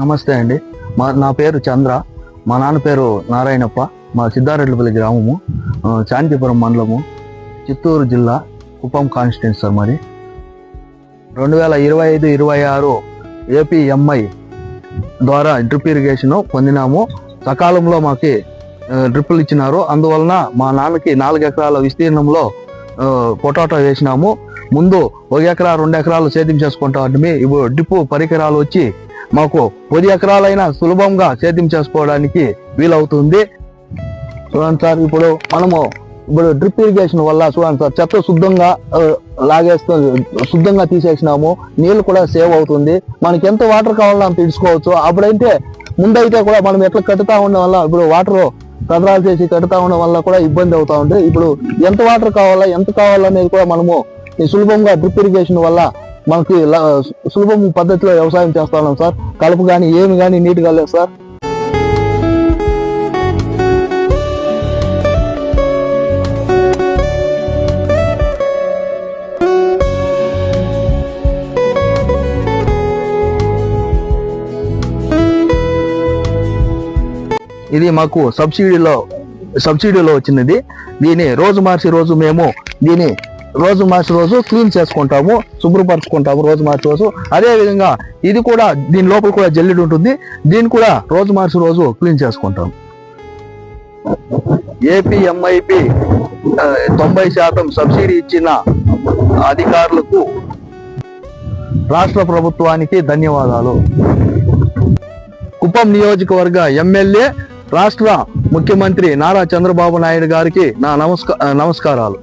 నమస్తే అండి. మా నా పేరు చంద్ర. మా నాన్న పేరు నారాయణప్ప. మా సిద్ధారెడ్డిపల్లి గ్రామము శాంతిపురం మండలము చిత్తూరు జిల్లా కుప్పం కాన్స్టిట్యూన్స్ సార్ మరి రెండు వేల ఇరవై ఐదు ఇరవై ఆరు ఏపీఎంఐ ద్వారా డ్రిప్ ఇరిగేషన్ పొందినాము. సకాలంలో మాకు డ్రిప్పులు ఇచ్చినారు. అందువలన మా నాన్నకి నాలుగు ఎకరాల విస్తీర్ణంలో పొటాటో వేసినాము. ముందు ఒక ఎకరా రెండు ఎకరాలు సేద్యం చేసుకుంటా అంటే ఇప్పుడు డిప్పు పరికరాలు వచ్చి మాకు పది ఎకరాలైనా సులభంగా సేద్యం చేసుకోవడానికి వీలవుతుంది. చూడండి సార్ ఇప్పుడు మనము ఇప్పుడు డ్రిప్ ఇరిగేషన్ వల్ల చూడండి సార్ చెత్త శుద్ధంగా ఆ, లాగేస్తూ శుద్ధంగా తీసేసినాము. నీళ్ళు కూడా సేవ్ అవుతుంది. మనకి ఎంత వాటర్ కావాలో అంత తెలుసుకోవచ్చు అప్పుడైతే ముందైతే కూడా మనం ఎట్లా కట్టుతా ఉండడం వల్ల ఇప్పుడు వాటర్ కదరాలు చేసి కట్టుతా ఉండడం వల్ల కూడా ఇబ్బంది అవుతా ఉంది. ఇప్పుడు ఎంత వాటర్ కావాలా ఎంత కావాలనేది కూడా మనము ఈ సులభంగా డ్రిప్ ఇరిగేషన్ వల్ల మనకి సులభం పద్ధతిలో వ్యవసాయం చేస్తా ఉన్నాం సార్. కలుపు కానీ ఏమి కానీ నీట్గా లేదు సార్. ఇది మాకు సబ్సిడీలో సబ్సిడీలో వచ్చినది. దీని రోజు మార్చి రోజు మేము దీని రోజు మార్చి రోజు క్లీన్ చేసుకుంటాము శుభ్రపరచుకుంటాము రోజు మార్చి రోజు. అదేవిధంగా ఇది కూడా దీని లోపల కూడా జల్లెడు ఉంటుంది. దీన్ని కూడా రోజు మార్చి రోజు క్లీన్ చేసుకుంటాం ఏపీఎంఐపి తొంభై శాతం సబ్సిడీ ఇచ్చిన అధికారులకు రాష్ట్ర ప్రభుత్వానికి ధన్యవాదాలు. కుప్పం నియోజకవర్గ ఎమ్మెల్యే రాష్ట్ర ముఖ్యమంత్రి నారా చంద్రబాబు నాయుడు గారికి నా నమస్క నమస్కారాలు.